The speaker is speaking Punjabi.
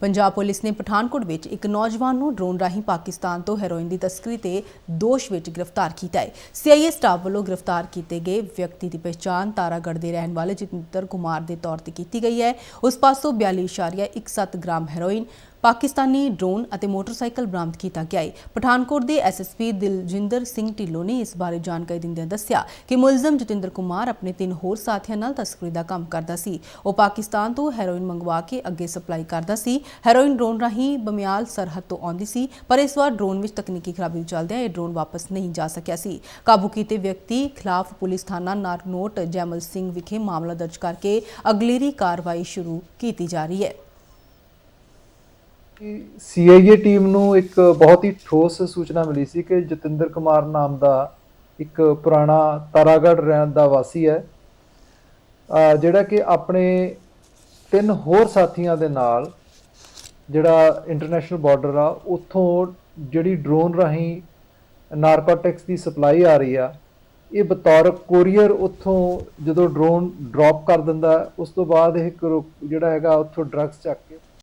ਪੰਜਾਬ ਪੁਲਿਸ ਨੇ ਪਠਾਨਕੋਟ ਵਿੱਚ ਇੱਕ ਨੌਜਵਾਨ ਨੂੰ ਡਰੋਨ ਰਾਹੀਂ ਪਾਕਿਸਤਾਨ ਤੋਂ ਹੈਰੋਇਨ ਦੀ ਤਸਕਰੀ 'ਤੇ ਦੋਸ਼ ਵਿੱਚ ਗ੍ਰਿਫਤਾਰ ਕੀਤਾ ਹੈ। ਸੀਆਈਏ ਸਟਾਫ ਵੱਲੋਂ ਗ੍ਰਿਫਤਾਰ ਕੀਤੇ ਗਏ ਵਿਅਕਤੀ ਦੀ ਪਛਾਣ ਤਾਰਾਗੜ੍ਹ ਦੇ ਰਹਿਣ ਵਾਲੇ ਜਤਿੰਦਰ ਕੁਮਾਰ ਦੇ ਤੌਰ ਤੇ ਕੀਤੀ ਗਈ ਹੈ। ਉਸ ਪਾਸੋਂ 42.17 ਗ੍ਰਾਮ ਹੈਰੋਇਨ ਪਾਕਿਸਤਾਨੀ ਡਰੋਨ ਅਤੇ ਮੋਟਰਸਾਈਕਲ ਬਰਾਮਦ ਕੀਤਾ ਗਿਆ ਹੈ ਪਠਾਨਕੋਟ ਦੇ ਐਸਐਸਪੀ ਦਿਲਜਿੰਦਰ ਸਿੰਘ ਢਿੱਲੋਂ ਨੇ ਇਸ ਬਾਰੇ ਜਾਣਕਾਰੀ ਦਿੰਦਿਆਂ ਦੱਸਿਆ ਕਿ ਮੁਲਜ਼ਮ ਜਤਿੰਦਰ ਕੁਮਾਰ ਆਪਣੇ ਤਿੰਨ ਹੋਰ ਸਾਥੀਆਂ ਨਾਲ ਤਸਕਰੀ ਦਾ ਕੰਮ ਕਰਦਾ ਸੀ। ਉਹ ਪਾਕਿਸਤਾਨ ਤੋਂ ਹੈਰੋਇਨ ਮੰਗਵਾ ਕੇ ਅੱਗੇ ਸਪਲਾਈ ਕਰਦਾ ਸੀ। ਹੈਰੋਇਨ ਡਰੋਨ ਰਾਹੀਂ ਬਮਿਆਲ ਸਰਹੱਦ ਤੋਂ ਆਉਂਦੀ ਸੀ, ਪਰ ਇਸ ਵਾਰ ਡਰੋਨ ਵਿੱਚ ਤਕਨੀਕੀ ਖਰਾਬੀ ਚੱਲਦਿਆਂ ਇਹ ਡਰੋਨ ਵਾਪਸ ਨਹੀਂ ਜਾ ਸਕਿਆ ਸੀ। ਕਾਬੂ ਕੀਤੇ ਵਿਅਕਤੀ ਖਿਲਾਫ ਪੁਲਿਸ ਥਾਣਾ ਨਾਰਨੋਟ ਜੈਮਲ ਸਿੰਘ ਵਿਖੇ ਮਾਮਲਾ ਦਰਜ ਕਰਕੇ ਅਗਲੇਰੀ ਕਾਰਵਾਈ ਸ਼ੁਰੂ ਕੀਤੀ ਜਾ ਰਹੀ ਹੈ। ਕਿ ਸੀਆਈਏ ਟੀਮ ਨੂੰ ਇੱਕ ਬਹੁਤ ਹੀ ਠੋਸ ਸੂਚਨਾ ਮਿਲੀ ਸੀ ਕਿ ਜਤਿੰਦਰ ਕੁਮਾਰ ਨਾਮ ਦਾ ਇੱਕ ਪੁਰਾਣਾ ਤਾਰਾਗੜ੍ਹ ਰਹਿਣ ਦਾ ਵਾਸੀ ਹੈ। ਜਿਹੜਾ ਕਿ ਆਪਣੇ ਤਿੰਨ ਹੋਰ ਸਾਥੀਆਂ ਦੇ ਨਾਲ ਜਿਹੜਾ ਇੰਟਰਨੈਸ਼ਨਲ ਬਾਰਡਰ ਆ, ਉੱਥੋਂ ਜਿਹੜੀ ਡਰੋਨ ਰਾਹੀਂ ਨਾਰਕੋਟਿਕਸ ਦੀ ਸਪਲਾਈ ਆ ਰਹੀ ਆ, ਇਹ ਬਤੌਰ ਕੋਰੀਅਰ ਉੱਥੋਂ ਜਦੋਂ ਡਰੋਨ ਡ੍ਰੌਪ ਕਰ ਦਿੰਦਾ, ਉਸ ਤੋਂ ਬਾਅਦ ਇਹ ਕਰੋ- ਜਿਹੜਾ ਹੈਗਾ ਉੱਥੋਂ ਡਰੱਗਸ ਚੱਕ ਕੇ